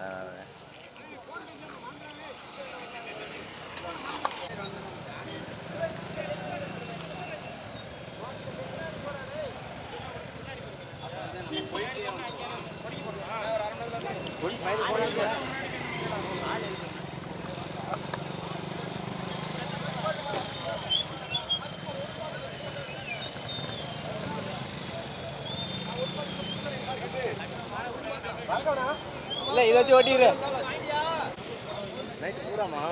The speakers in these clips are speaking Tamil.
இல்லை இதை வச்சு ஓட்டிக்கிறேன் நைட்டு பூராமா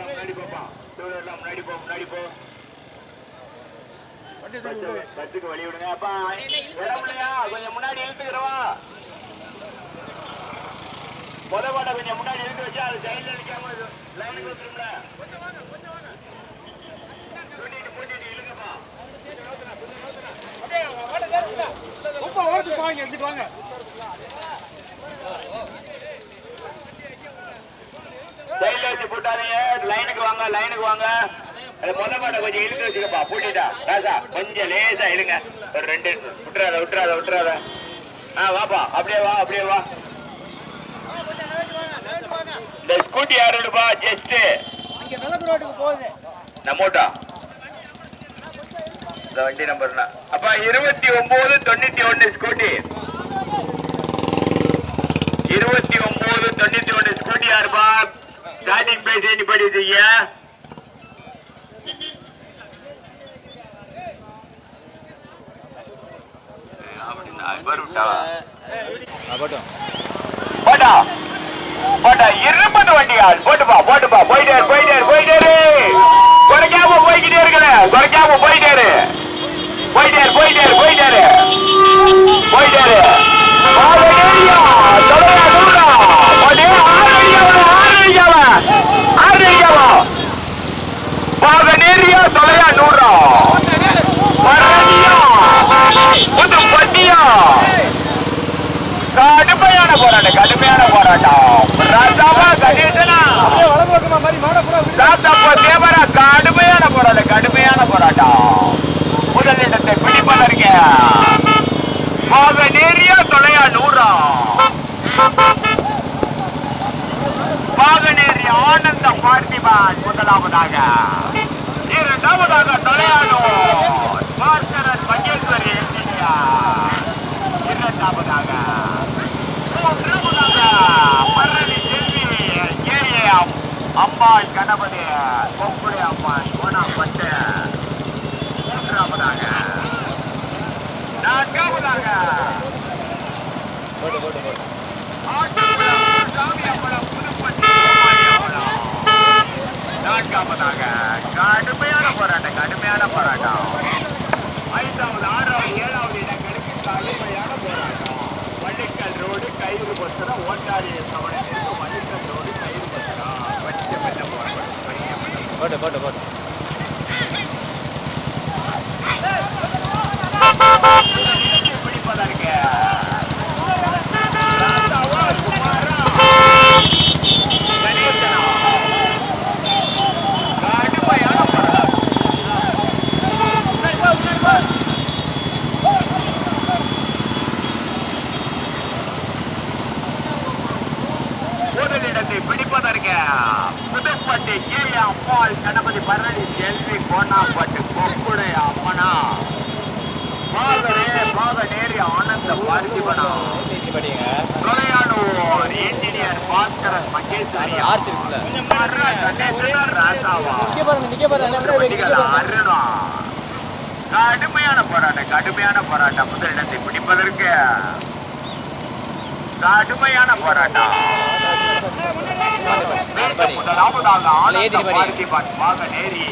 முன்னாடி போப்பா. டூலர்லாம் முன்னாடி போ முன்னாடி போ. பஸ்ஸுக்கு வழி விடுங்க அப்பா இடம் இல்லையா கொஞ்சம் முன்னாடி இழுத்துக்கிறவா முத கொஞ்சம் முன்னாடி இழுத்து வச்சா அது சைடில் நிற்காம லைனுக்கு வந்துரும்ல கூட்டிட்டு கூட்டிட்டு இழுங்கப்பா சைடில் வச்சு போட்டாதீங்க லைனுக்கு வாங்க லைனுக்கு வாங்க. முத பாட்டை கொஞ்சம் இழுத்து வச்சுக்கப்பா. பூட்டிட்டா. ராசா கொஞ்சம் லேசா இழுங்க. ஒரு ரெண்டு விட்டுறாத விட்டுறாத விட்டுறாத. ஆ வாப்பா. அப்படியே வா அப்படியே வா. இந்த ஸ்கூட்டி யாருப்பா ஜஸ்ட் நம்மோட்டா? இந்த வண்டி நம்பர்னா அப்பா இருபத்தி ஒன்பது தொண்ணூத்தி ஒண்ணு ஸ்கூட்டி. இருபத்தி ஒன்பது தொண்ணூத்தி ஒண்ணு ஸ்கூட்டி யாருப்பா? ஸ்டார்டிங் பிரைஸ் என்ன படிக்கிறீங்க போட்டா போட்டா இருபது வண்டியால் போட்டுப்பா போட்டுப்பா போயிட்டே போயிட்டே போயிட்டே குறைக்காம போய்கிட்டே இருக்கல குறைக்காம போயிட்டே போயிட்டே போயிட்டே போயிட்டே போயிட்டே தொலையா நூறா. பரணியா, கடுமையான போராட்டம் கடுமையான போராட்டம். ராஜாவா கணேசனா ராஜாப்பா தேவரா கடுமையான போராட்டம் கடுமையான போராட்டம். முதல் இடத்தை பிடிப்பதற்கு நேரியா தொலையா நூறா. பாகநேரி ஆனந்த பார்த்திபான் முதலாவதாக. இரண்டாவதாக தொலையானூர் பாஸ்கரன் மகேஸ்வரி என்ஜினியர் மூன்றாவதாக பரணி செல்வி ஏஎம் அம்பாள் கணபதி கொங்குடி அம்பாள் கோணாப்பட்டு மூன்றாவதாக நான்காவதாக. நான்காவதாக கடுமையான போராட்டம் கடுமையான போராட்டம் ஐந்தாவது ஆறாவது ஏழாவது இடங்களுக்கு கடுமையான போராட்டம் வள்ளிக்கல் ரோடு கயிறு பத்திரம் ஓட்டாரி கவனத்திற்கு வள்ளிக்கல் ரோடு கயிறு பத்திரம் கொஞ்சம் கொஞ்சம் போராட்டம் கொஞ்சம் கொஞ்சம் போட்டு போட்டு போட்டு பிடிப்பதற்கு ராஜாவா குமாரா கணேசனா கடுமையான போராட்டம் முதலிடத்தை பிடிப்பதற்கு அம்மாள் கணபதி பரணி செல்வி கோணாப்பட்டு கொக்குடை அம்மனா. பாதரே பாத நேரி ஆனந்த பார்த்திபனா. தொலையானூர் இன்ஜினியர் பாஸ்கரன் மகேஸ்வரி. அருணா. கடுமையான போராட்டம் கடுமையான போராட்டம் முதலிடத்தை பிடிப்பதற்கு. கடுமையான போராட்டம். முதலாவதாக ஆனந்த ஏற்றி படி. பார்த்திபன் மகநேரி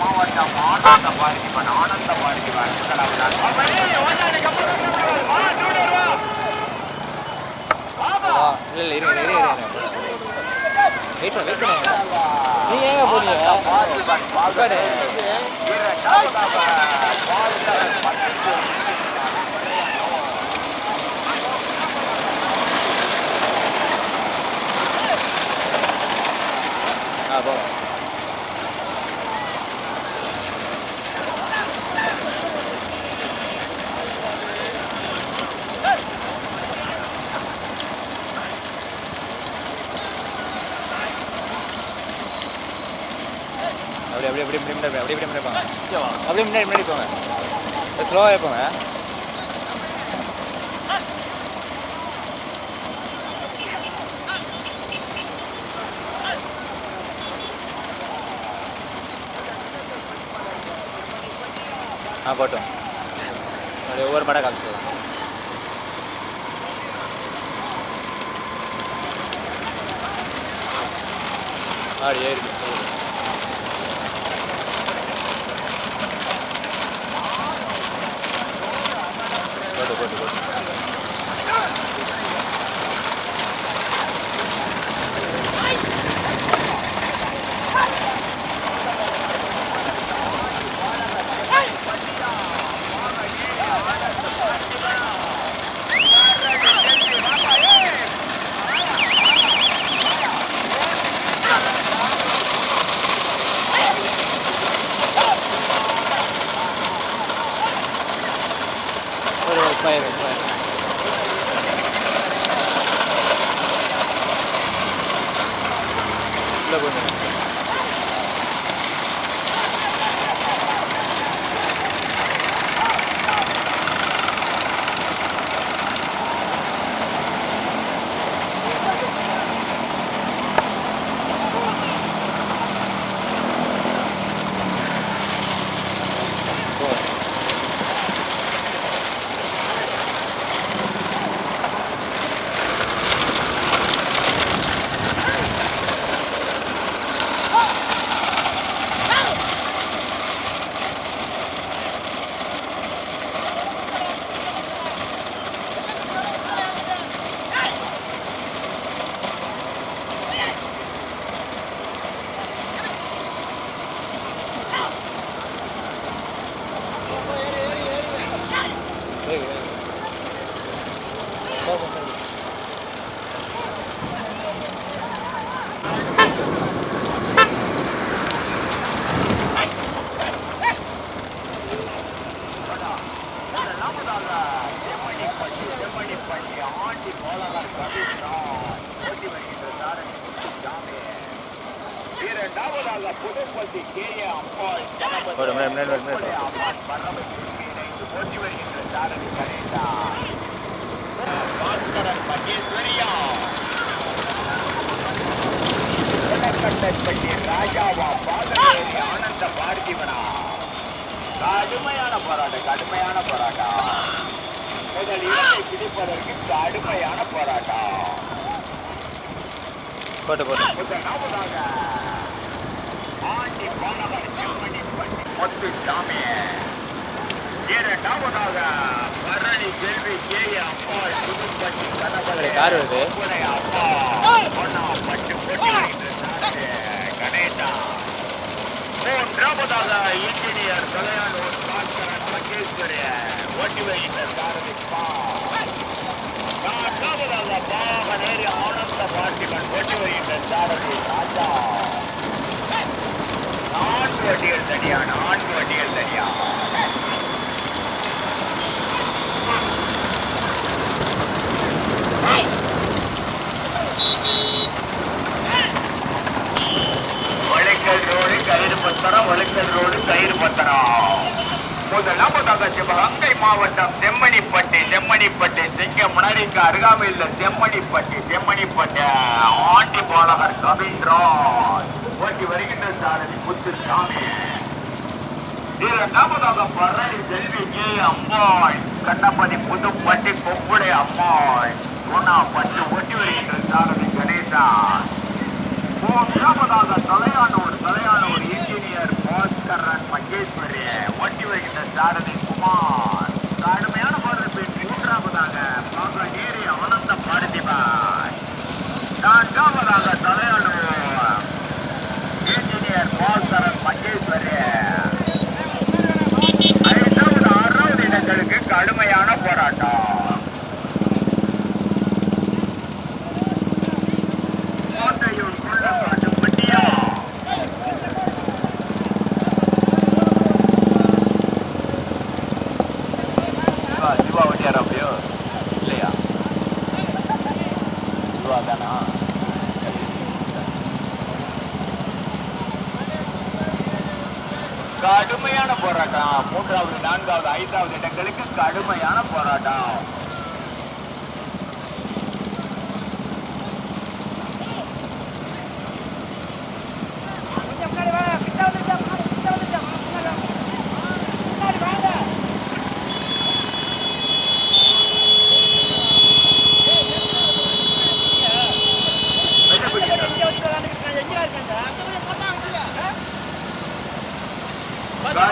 மாவட்டம் ஆனந்த பார்த்திபன் ஆனந்த பார்த்திபன் முதலாவதாக ஆ போகலாம் அப்படியே அப்படியே அப்படியே அப்படியே அப்படியே அப்படியே அப்படியே போங்க அப்படியே முன்னாடி முன்னாடி போங்க ஸ்லோவாக போங்க ஆ போட்டோம். அப்படியே ஒவ்வொரு படம் காமிச்சு ஆடி ஏறி இரண்டாவதாக புதுப்பட்டி கே ஏ அம்பாள் ஜனபதி ஒரு முன்னாடி அம்மாள் பரமசிவனுக்கு இணைந்து போட்டி வருகின்ற சாரதி கணேசா பாஸ்கரன் மகேஸ்வரியா உலகட்டப்பட்டி ராஜாவா பாதநேரி ஆனந்த பார்த்திவனா கடுமையான போராட்டம் கடுமையான போராட்டம் முதல் இடத்தை பிடிப்பதற்கு கடுமையான போராட்டம் போட்டு போட்டு முதலாவதாக ஆண்டி பாலகர் செம்மணி பட்டி மொத்து சாமி இரண்டாவதாக பரணி கே அம்மாள் புதுப்பட்டி கனகலை கார் வருது. அப்பா பொண்ணா பட்டு பொட்டி கணேசா மூன்றாவதாக இன்ஜினியர் கலையாளூர் பாஸ்கரன் மகேஸ்வரி ஓட்டி வைத்த சாரதி பா நான்காவதாக பாகநேரி ஆனந்த பார்த்திபன் ஓட்டி வருகின்ற ராஜா நான்கு வண்டிகள் தனியா நான்கு வண்டிகள் தனியா வளைக்கல் ரோடு கயிறு பத்தரம் வளைக்கல் ரோடு கயிறு பத்திரம். முதலாவதாக சிவகங்கை மாவட்டம் செம்மணிப்பட்டி செம்மணிப்பட்டி சிங்கமுனரிக்கு அருகாமையில் செம்மணிப்பட்டி செம்மணிப்பட்டி. ஆண்டி பாலகர் கவின்ராஜ். ஓட்டி வருகின்ற சாரதி முத்துசாமி. இரண்டாவதாக பரணி செல்வி கே. அம்மாள் கண்ணப்பதி புதுப்பட்டி கொப்புடை அம்மாள். குணா பட்டு ஓட்டி வருகின்ற சாரதி கணேசா மூன்றாவதாக தலையானூர் தலையானூர் இன்ஜினியர் பாஸ்கரன் மகேஸ்வரி. ஓட்டி வருகின்ற சாரதி குமார். கடுமையான போராட்டம் மூன்றாவதாக பாகநேரி அவனந்த பார்த்திபாய் நான்காவதாக தலையானூர் இன்ஜினியர் பால்சரன் மகேஸ்வரி. ஐந்தாவது ஆறாவது இடங்களுக்கு கடுமையான போராட்டம் கோட்டையூர் கொள்ளக்காட்டு பட்டியா சிவா சிவா வண்டியாரா அப்படியோ இல்லையா சிவா தானா கடுமையான போராட்டம். மூன்றாவது நான்காவது ஐந்தாவது இடங்களுக்கு கடுமையான போராட்டம்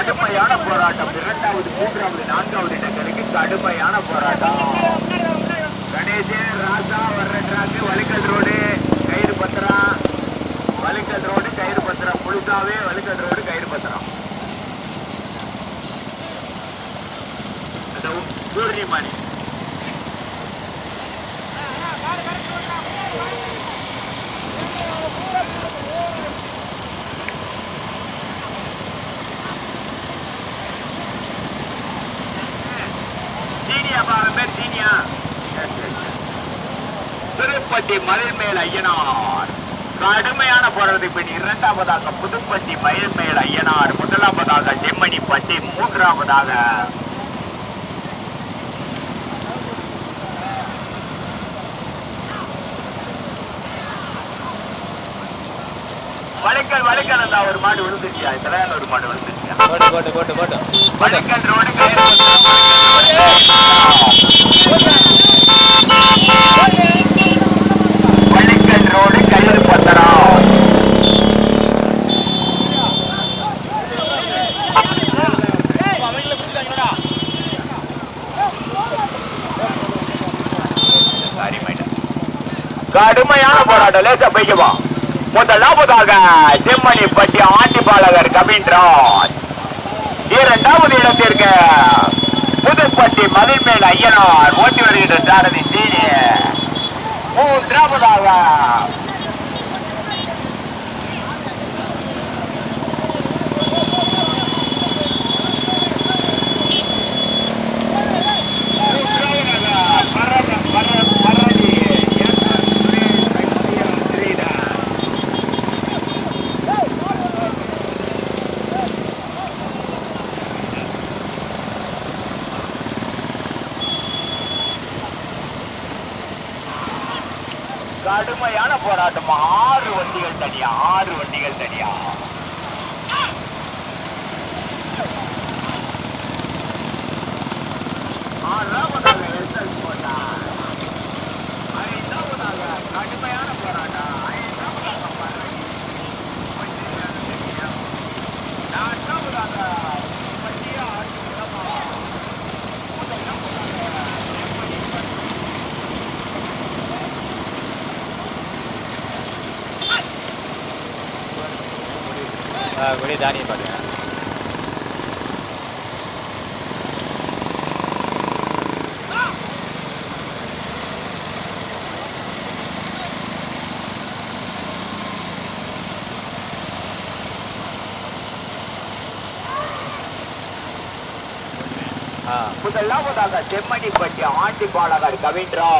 கடுமையான போராட்டம் இரண்டாவது மூன்றாவது நான்காவது இடங்களுக்கு கடுமையான போராட்டம் கணேசன் ராசா வர்ற ட்ராக்கு வலிக்கல் ரோடு கயிறு பத்திரம் வலிக்கல் ரோடு கயிறு பத்திரம் முழுசாவே வலிக்கல் ரோடு கயிறு பத்திரம் இந்த பூர்ணிமானி சீனியா மலைமேல் ஐயனார் கடுமையான போராட்டத்தை பின் இரண்டாவதாக புதுப்பட்டி மயில்மேல் ஐயனார் முதலாவதாக செம்மணி பட்டி மூன்றாவதாக அந்த ஒரு மாடு விழுந்துச்சியா இதுல ஒரு மாடு விழுந்துச்சியா போட்டு போட்டு போட்டு போட்டு. வளைக்கல் ரோடு கயிறு பத்திரம், கடுமையான போராட்டம். லேசா போய்க்குவா முதலாவதாக செம்மணி பட்டி ஆண்டிபாலகர் கவின்ராஜ் இரண்டாவது இடத்திற்கு புதுப்பட்டி மதில்மேல் ஐயனார் ஓட்டி வருகின்ற சாரதி சீனி மூன்றாவதாக கடுமையான போராட்டம். ஆறு வண்டிகள் தனியா? ஆறு வண்டிகள் தனியா? ஆறாவதாக எஸ்எல் கடுமையான போராட்டம் ஐந்தாவதாக பரணி. பட்டியலான தெரியும். நான்காவதாக பட்டியா ஆட்சி இடமா. முதலாவதாக செம்மணி பட்டி. ஆ வெளியே தானியம் பாருங்க ஆ. முதலாவதாக செம்மணிப்பட்டி ஆண்டி பாலகர் கவின்றா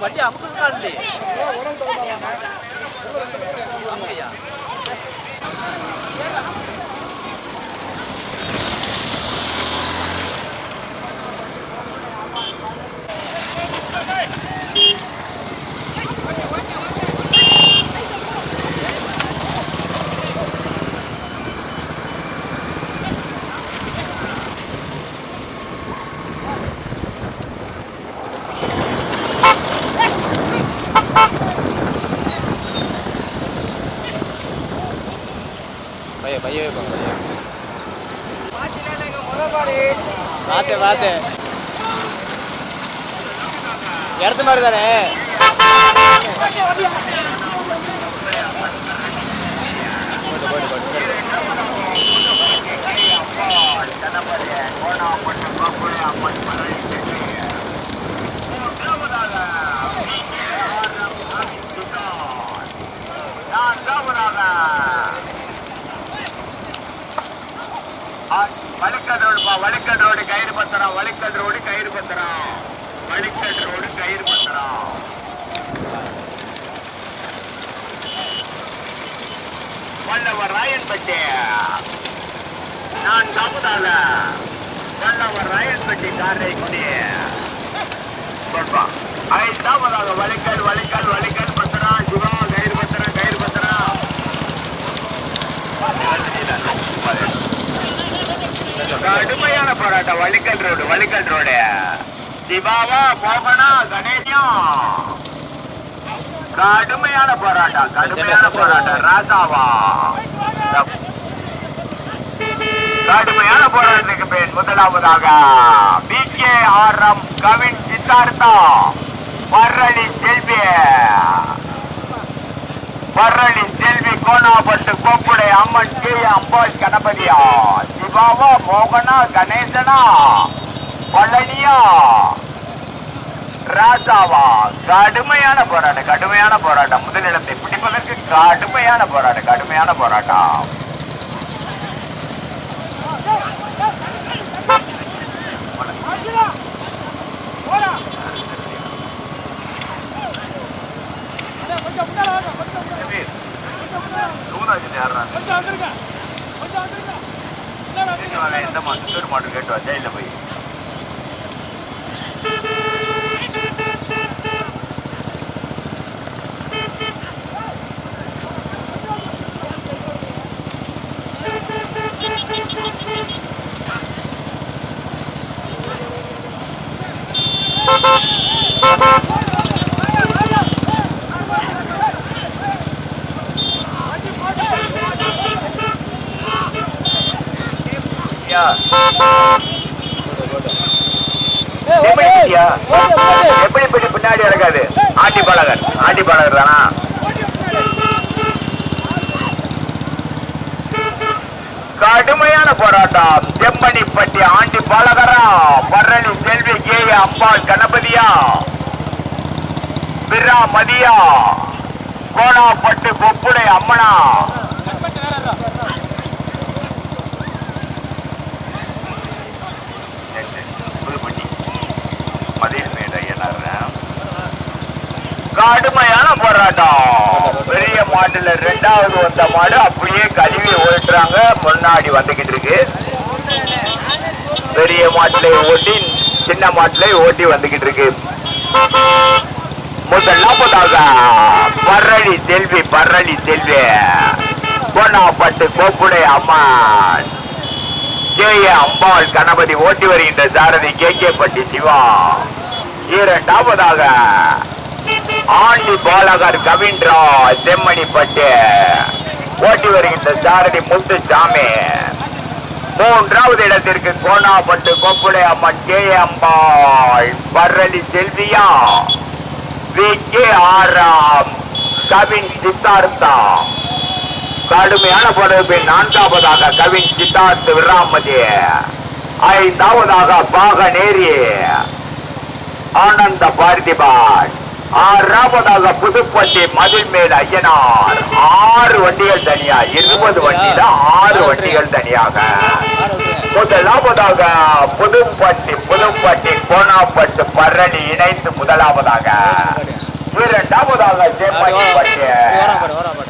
வண்டி அமுக்குறாங்களே ஆமாய்யா பார்த்தேன் பார்த்தேன் இடத்து மாதிரி தானே? வழிக்கட் ரோடுப்பா வழிக்கட் ரோடு கயிறு பத்திரம் வழிக்கட் ரோடு கயிறு பத்திரம் வழிக்கட் ரோடு கயிறு பத்திரம் வல்லவர் ராயன்பட்டி. நான் காமதால வல்லவர் ராயன்பட்டி காரைக்குடி ஐந்தாவதாக வழிக்கல் வழிக்கல் வழிக்கல் பத்திரம் சிவா கயிறு பத்திரம் கயிறு பத்திரம் கடுமையான போராட்டம் வள்ளிக்கல் ரோடு வள்ளிக்கல் ரோடு. சிவாவா மோகனா கணேசம் கடுமையான போராட்டம் கடுமையான போராட்டம் ராசாவா கடுமையான போராட்டத்துக்கு பின் முதலாவதாக P K R M Kavin Siddhartha. Parali Selvi. Parali Selvi Konapattu Koppudai Amman K Ambal கணபதியா சிவாவா மோகனா கணேசனா? பழனியா? ராசாவா கடுமையான போராட்டம் கடுமையான போராட்டம். முதலிடத்தை பிடிப்பதற்கு கடுமையான போராட்டம் கடுமையான போராட்டம். எந்த மாட்டு மாட்டு கேட்டு வச்சா இல்ல போய் ஐயா, எப்படி ஐயா? எப்படி இப்படி பின்னாடி இறக்காது ஆட்டி பாலகர் ஆட்டி பாலகர் தானா? கடுமையான போராட்டம். செம்மணிப்பட்டி ஆண்டி பாலகரா பரணி செல்வி கே. அம்பாள் கணபதியா? பிர்ரா மதியா கோணாப்பட்டு கொப்புடை அம்மனா? மதியம் ஐயனார் கடுமையான போராட்டம். பெரிய மாட்டுல ரெண்டாவது வந்த மாடு அப்படியே கழுவி ஓட்டுறாங்க. முன்னாடி வந்துகிட்டு இருக்கு. பெரிய மாட்டுல ஓட்டி சின்ன மாட்டுல ஓட்டி வந்துகிட்டு இருக்கு. முதல்ல போதாக பரளி செல்வி பரளி செல்வி. பட்டு கோப்புடை அம்மான் கே ஏ அம்பாள் கணபதி ஓட்டி வருகின்ற சாரதி கே கே பட்டி சிவா. இரண்டாவதாக ஆண்டி பாலகர் செம்மணி செம்மணிப்பட்டு ஓட்டி வருகின்ற சாரதி முத்துசாமி. மூன்றாவது இடத்திற்கு Konapattu Koppudai Amman K Ambal Parali செல்வியா. V K Aaram Kavin Siddhartha. கடுமையான பொறுப்பு நான்காவதாக கவின் சித்தார்த் விராமதி ஐந்தாவதாக பாகநேரி. ஆனந்த பார்த்திபான். ஆறாவதாக புதுப்பட்டி மதில் மேல் ஐயனார் ஆறு வண்டிகள் தனியா இருபது வண்டியில ஆறு வண்டிகள் தனியாக. முதலாவதாக புதுப்பட்டி புதுப்பட்டி கோணாப்பட்டு பரணி இணைந்து முதலாவதாக. இரண்டாவதாக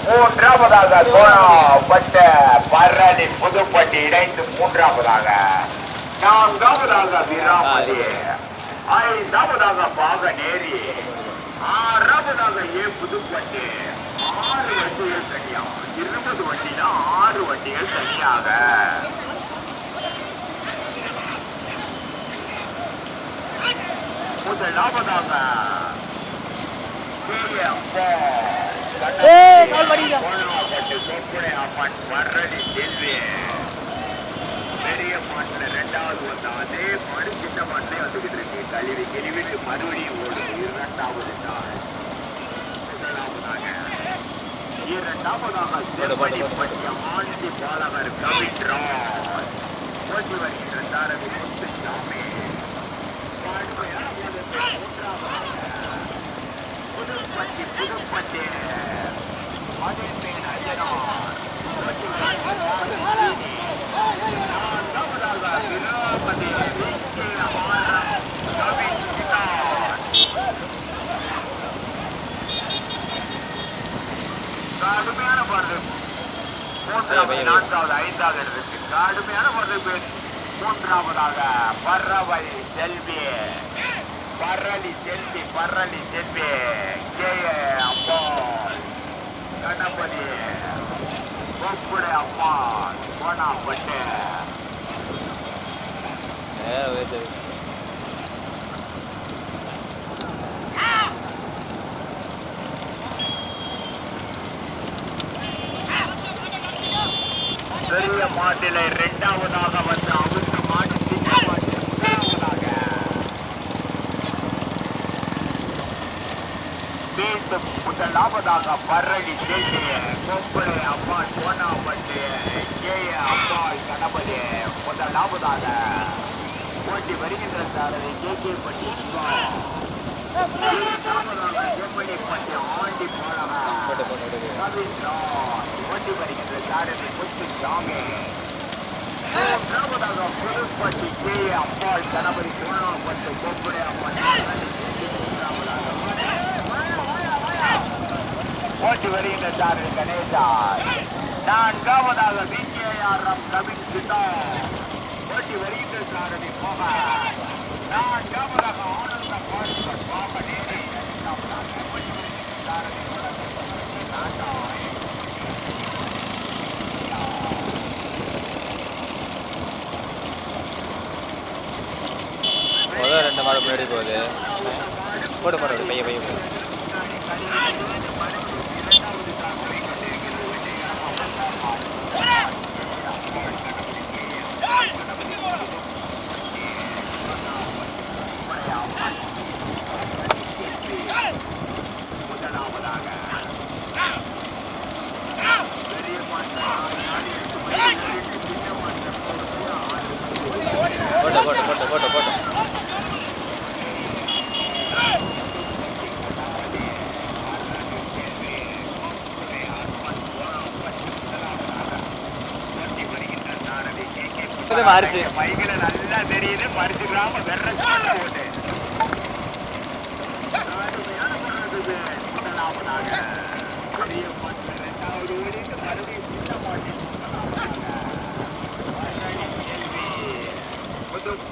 மூன்றாவதாக கோணாப்பட்டு பரணி புதுப்பட்டி இணைந்து மூன்றாவதாக. நான்காவதாக விராமதி ஐந்தாவதாக பாகநேரி. ஆறாவதாக ஏ புதுப்பட்டி. ஆறு வண்டிகள் தனியா? இருபது வண்டினா ஆறு வண்டிகள் தனியாக. முதலாவதாக ஏய், கால் வலிக்குதா? அம்மன் வர்றடி செல்வி பெரிய மாட்டில் இரண்டாவது வந்த அதே மாடு சின்ன மாட்டிலே வந்துகிட்டு இருக்கு கழுவி கிழிவிட்டு மறுபடியும் ஓடுது இரண்டாவது நாள் முதலாவதாக இரண்டாவதாக செம்மணி பற்றிய ஆண்டி பாலகர் கவிட்ரான் ஓட்டி வருகின்ற சாரதி முத்து சாமி கடுமையான புதுப்பட்டி புதுப்பட்டி மதிப்பின் ஐயனார் ஓட்டி கடுமையான பருது மூன்றாவது நான்காவது ஐந்தாவது இருக்கு கடுமையான மூன்றாவதாக பறவை செல்வி பரளி செல்வி பரளி செல்வி கே அம்மா கணபதி கொப்புடை அம்மா கோணாப்பட்டு ஏ வேது பெரிய மாட்டில இரண்டாவதாக வந்த அவுத்த மாட்டு சின்ன மாட்டு முதலாவதாக பார்த்து முதலாவதாக பரளி செல்விய கொப்பளை அம்மா சோனாப்பட்டு கேய அம்பாள் கணபதி முதலாவதாக ஓட்டி வருகின்ற சாரதி கே கே பட்டி இரண்டாவதாக பட்டி ஆண்டி போனவன் போட்டி போட்டு போட்டு கவிழ்ந்தான். ஓட்டி வருகின்ற சாரதி முத்துசாமி. மூன்றாவதாக புதுப்பட்டி கே. அம்பாள் கணபதி சோனாம்பட்டு கொப்புடை அம்மன் ஓட்டி வருகின்ற சாரதி கணேசா நான்காவதாக விஜயாரம் கவின் சிதா ஓட்டி வருகின்ற போக மோகன் நான்காவதாக ஆனந்த பாஸ்கர் பாபநேரி முதல் ரெண்டு மாடு முன்னாடி போகுது. போட்டு போட்டு பைய பைய போட்டு போட்டு போட்டு போட்டு. போட்டு மாறுச்சு மைக்கில நல்லா தெரியுது மறிச்சுக்கிறாம வெற ஓட்டு கடுமையான போராட்டத்துக்கு முதலாவதாக பெரிய மாட்டு இரண்டாவது ஓடிட்டு மறுபடியும் சின்ன மாட்டி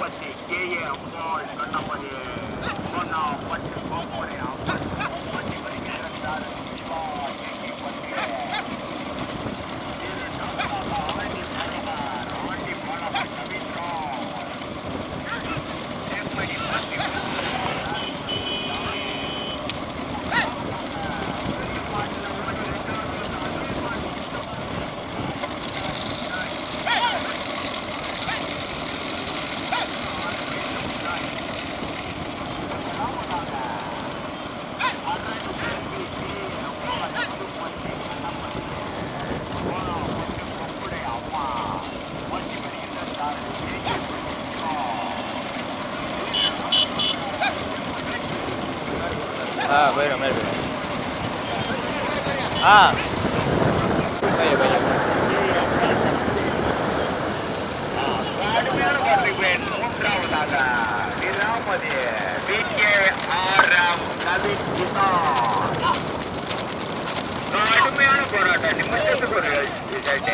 புதுப்பட்டி கே ஏ அம்மாள் கண்ணப்பதி பொன்னா பட்டு கோமோரை அம்மன் பட்டி வருகின்ற சாரதி சிவா கே கே பட்டி ஆண்டி பாலகர் ஆண்டி பாலகர் கவித்ரா செம்மணி பட்டி ஆ போயிடும் மேலே போயிடும் ஆ பைய பைய கடுமையான போராட்டத்துக்கு மூன்றாவதாக விராமதி V K R M Kavitha கடுமையான போராட்டம் நிமிஷத்துக்கு ஒரு ரிசல்ட்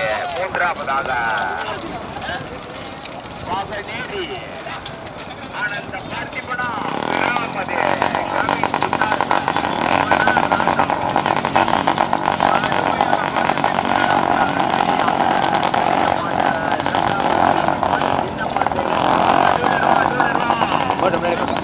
மூன்றாவதாக வாகநேரி ஆனந்த பார்த்திபனா விராமதி கவிதா போட்டு முன்னாடி போட்டு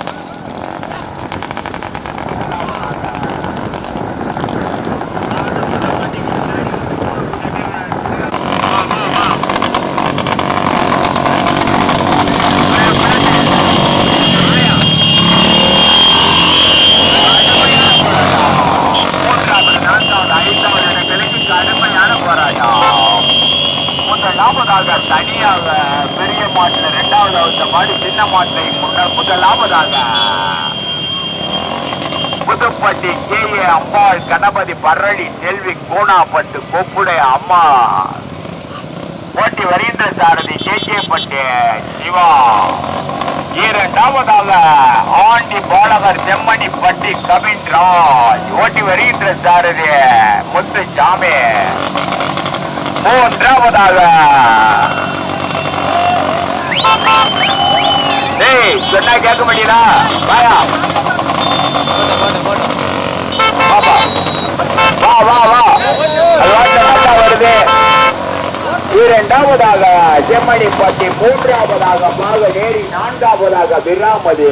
வா, வா, வா. அந்த இரண்டாவது அவுத்த மாடு சின்ன மாட்டை முன்னர் முதலாவதாக பட்டி கே ஏ அம்பாள் கணபதி பரளி செல்வி கோணாப்பட்டு கொப்புடை அம்மா. போட்டி வருகின்ற சாரதி கேகேப்பட்டு சிவா. இரண்டாவதாக ஆண்டி பாலகர் செம்மணி பட்டி கவின்ராஜ். ஓட்டி வருகின்ற சாரதி முத்துசாமி. மூன்றாவதாக டேய் சொன்னா கேட்க முடியுதா பாயா போட்டோம் போட்டோம் போட்டோம் பாப்பா வா வா வா. அது வருது. இரண்டாவதாக செம்மணி பட்டி மூன்றாவதாக மாகநேரி நான்காவதாக விராமதி.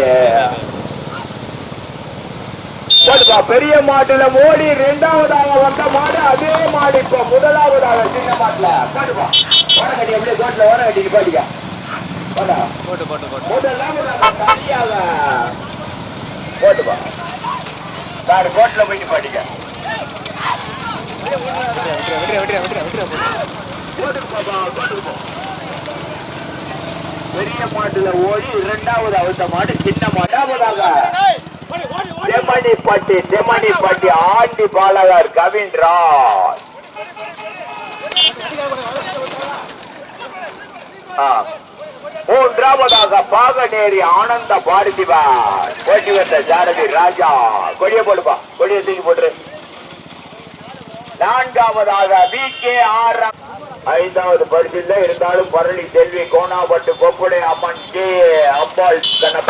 பெரிய மாட்டுல மோடி இரண்டாவதாக வந்த மாடு அதே மாடு இப்ப முதலாவதாக சின்ன மாட்டுல. போடுப்பா ஓட கட்டி அப்படியே பாட்டிக்க போட்டு. முதலாவதாக தனியாக. போட்டுப்பா. சார் கோட்டில் போயிட்டு விட்டுற பெரிய மாட்டுல ஓடி இரண்டாவது அவுத்த மாடு சின்ன மாட்டாவதாக செம்மணி பட்டி செம்மணி பட்டி ஆண்டி பாலகர் கவின்ராஜ். ஆ. மூன்றாவதாக பாகநேரி ஆனந்த பாரதிவான் போட்டி வந்த ஜாரதி ராஜா. கொடிய போடுப்பா. கொடிய தூக்கி போட்டுரு. நான்காவதாக வி கே ஆர் ஐந்தாவது பரிசில் இருந்தாலும் பரணி செல்வி கோணாபட்டு கொப்புடை அம்மன் கே அம்பாள் கண்ணப்ப